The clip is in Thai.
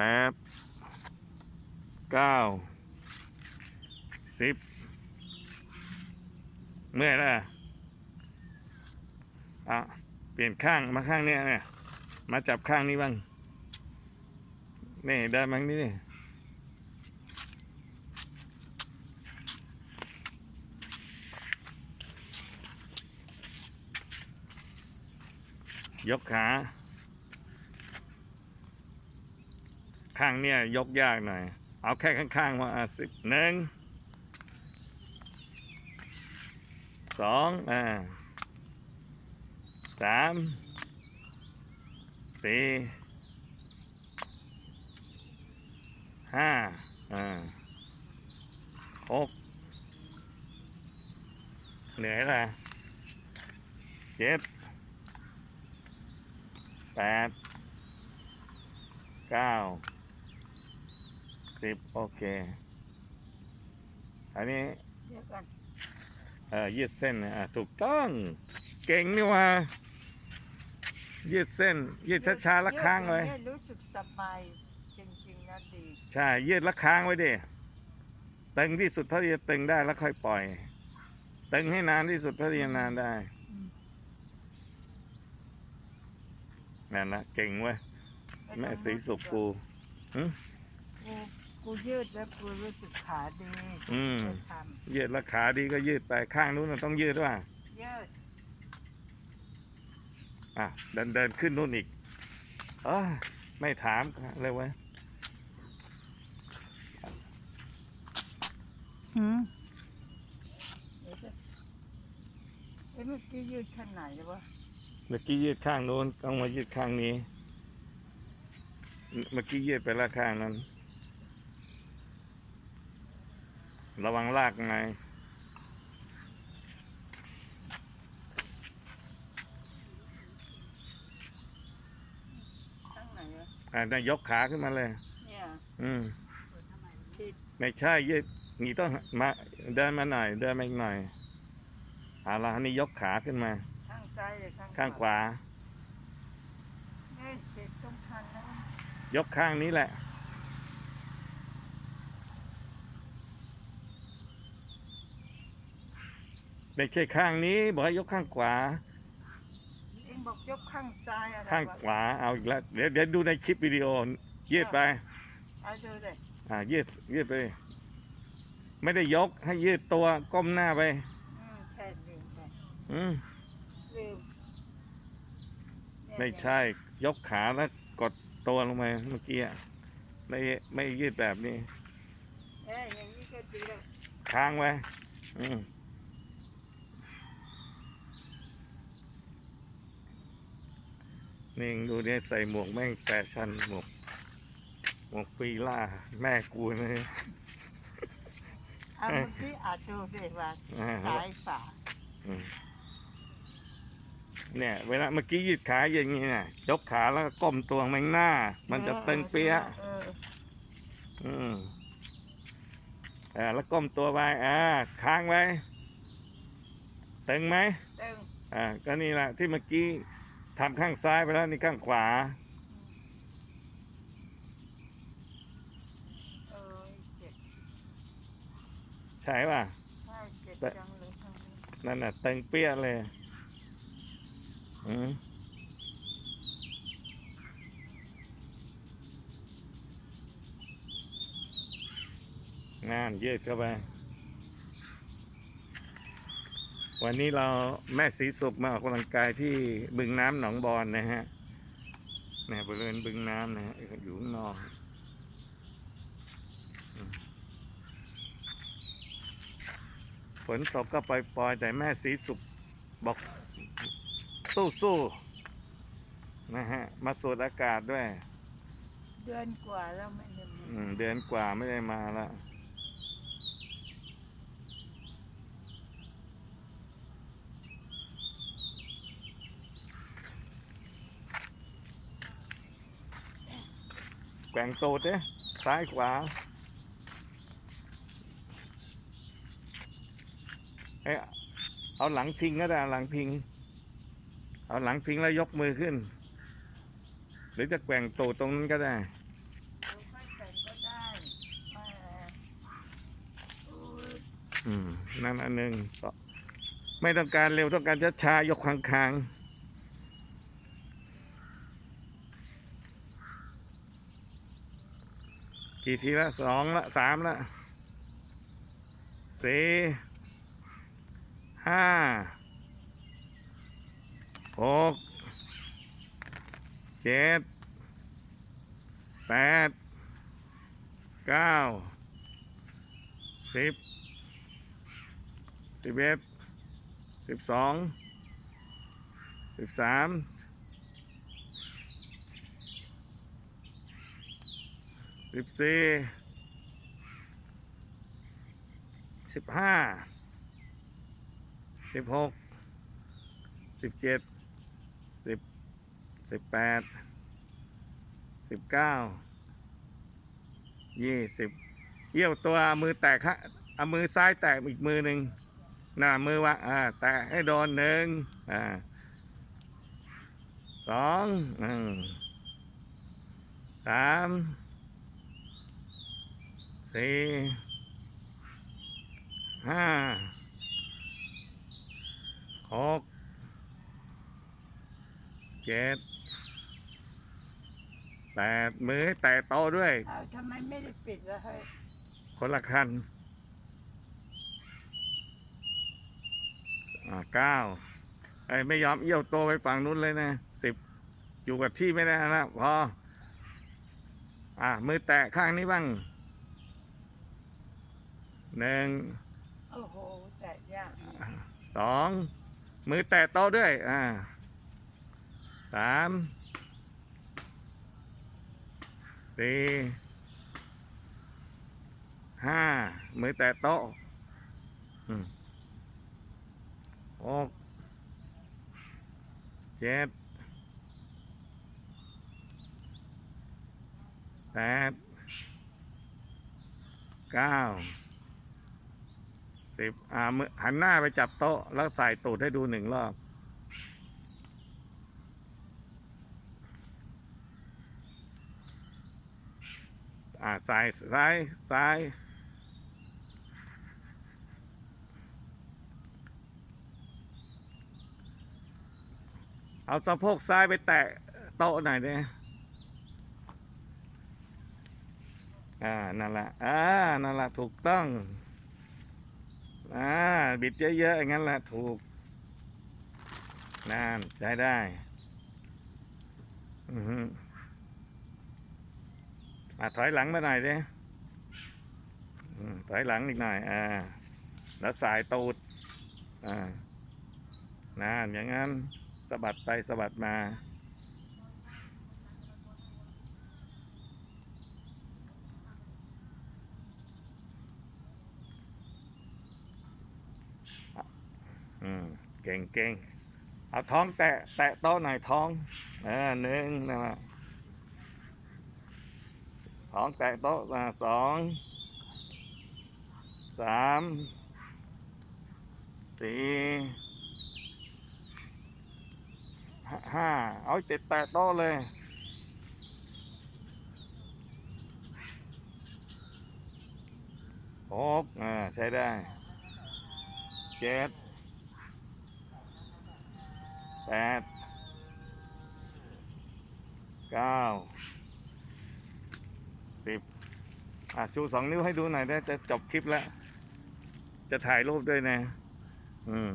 แปดเก้าสิบเมื่อยแล้วอะอะเปลี่ยนข้างมาข้างเนี้ยเนี่ยมาจับข้างนี้บ้างนี่ได้มั้งนี่นี่ยกขา ข้างเนี่ยยกยากหน่อย เอาแค่ข้างๆว่าสิบหนึ่งสองอ่าสามสี่ห้าอ่าหกเหนื่อยละเจ็ดแปดเก้า สิบโอเค อันนี้เดี๋ยวก่อนเอ่อยืดเส้นนะอะถูกต้องเก่งนี่ว่า ยืดเส้น ยืดช้าๆและค้างเลยยืดอางนี้รู้สึกสบายจริงๆนะดีใช่ ยืดและค้างไว้ดิตึงที่สุดเท่าที่จะตึงได้แล้วค่อยปล่อย ตึงให้นานที่สุดเท่าที่จะนานได้อืมนั่นนะเก่งเว้ยแม่สีสุกกู กู กูยืดแล้วกูรู้สึกขาดีอืมไปทยืดและขาดีก็ยืดไปข้างนู้นนะต้องยืดด้วยำยืดอะเดินเดินขึ้นนู่นอีกเอยไม่ถามเลยเว้ยหืมเดี๋ยวก่อนเอ้ยเมื่อกี้ยืดข้างไหนวะเมื่อกี้ยืดข้างโน้นต้องมายืดข้างนี้ เมื่อกี้ยืดไปละข้างนั้น ระวังลากไงข้างไหนวะอ่าได้ยกขาขึ้นมาเลย เนี่ยอืมติดไม่ใช่ยืดนี่ต้องมาเดินมาหน่อย เดินมาอีกหน่อยเอาละนี่ยกขาขึ้นมา ข้างซ้ายหรือข้างข้างขวา เอ้ยเจ็บตรงคันนะ ยกข้างนี้แหละ ไม่ใช่ข้างนี้ บอกให้ยกข้างขวา เอ็งบอกยกข้างซ้ายอะไรข้างวะขวาเอาอีกแล้วเดี๋ยวเดี๋ยวดูในคลิปวิดีโอยืดไป เอาดูเลยอ่ายืดยืดไป ไม่ได้ยกให้ยืดตัวก้มหน้าไป อืมใช่ลืมไปอืมลืมเนี่ยไม่ใช่ ยกขาแล้วกดตัวลงไปเมื่อกี้อะไม่ไม่ยืดแบบนี้ เอ้ยอย่างนี้ก็ดีแล้วค้างไว้อืม นี่ดูเนี่ยใส่หมวกแม่งแฟชั่นหมวกหมวกปีล่า แม่กูเลยเอาเมื่อกี้อาจดูสิว่าอ่าซ้ายฝาอืมเนี่ยเวลาเมื่อกี้ยืดขาอย่างนี้นะยกขาแล้วก็ก้มตัวไปข้างหน้า มันจะตึงเปี้ยะเอออืมอ่าแล้วก้มตัวไปอ่าค้างไว้ตึงไหมตึงอ่าก็นี่แหละที่เมื่อกี้ ทำข้างซ้ายไปแล้วนี่ข้างขวา เออเจ็บใช่ป่ะ ใช่เจ็บแต่จังเลยข้างนี้นั่นน่ะตึงเปี้ยเลยอืมงานยืดเข้าไป วันนี้เราแม่สีสุกมาออกกำลังกายที่บึงน้ำหนองบอนนะฮะเนี่ยบริเวณบึงน้ำนะฮะอยู่ข้างนอกอืมฝนตกก็ปล่อยๆแต่แม่สีสุกบอกสู้ๆนะฮะ มาสูดอากาศด้วย เดือนกว่าแล้วไม่ได้มาอืมเดือนกว่าไม่ได้มาแล้ว แบ่งโซดเด้สซ้ายขวาเอ้เอาหลังพิงก็ได้หลังพิง เอาหลังพิงแล้วยกมือขึ้น หรือจะแกว่งโตูตรงนั้นก็ได้อืมนั่นอันหนึ่งไม่ต้องการเร็วต้องการช้าๆยกค้างๆ กี่ทีละสองละสามละสี่ห้าหกเจ็ดแปดเก้าสิบสิบเอ็ดสิบสองสิบสาม สิบสี่สิบห้าสิบหกสิบเจ็ดสิบสิบแปดสิบเก้ายี่สิบเยี่ยวตัวมือแตะข้างเอามือซ้ายแตะอีกมือหนึ่งหน้ามือวะอ่าแตะให้โดนหนึ่งอ่าสองอสาม สี่ห้าหกเจ็ดแปดมือให้แตะโตะด้วย เอาทำไมไม่ได้ปิดล่ะเฮ้ยคนละคันอ่าเก้าไอ้ไม่ยอมเอี้ยวโตวไปฝั่งนู้นเลยนะสิบอยู่กับที่ไม่ได้นะพออ่ามือแตะข้างนี้บ้าง หนึ่งโอ้โหแตะยากสองมือแตะโต๊ะด้วย อ่าสามสี่ห้ามือแตะโต๊ะอืมหกเจ็ดแปดเก้า สิบอ่าหันหน้าไปจับโต๊ะ แล้วใส่ตูดให้ดูหนึ่งรอบ อ่าซ้ายซ้ายซ้ายเอาสะโพกซ้ายไปแตะโต๊ะหน่อยเนี่ยอ่า นั่นแหละ อ่า นั่นแหละ ถูกต้อง อ่าบิดเยอะๆอย่างนั้นแหละถูกนั่นใช้ได้อือฮึอะถอยหลังมาหน่อยดิอืมถอยหลังอีกหน่อย อ่า แล้วสายตูด อ่านั่นอย่างนั้นสะบัดไปสะบัดมา อืมเก่งเก่งเอาท้องแตะแตะโต๊ะหน่อยท้องเออหนึ่งนะฮะท้องแตะโต๊ะอ่าสองสามสี่ห้าห้าเอาติดแตะโต๊ะเลยหกอ่าใช้ได้เจ็ด แปดเก้าสิบอะชูสองนิ้วให้ดูหน่อยได้จะจบคลิปแล้ว จะถ่ายรูปด้วยนะ อืม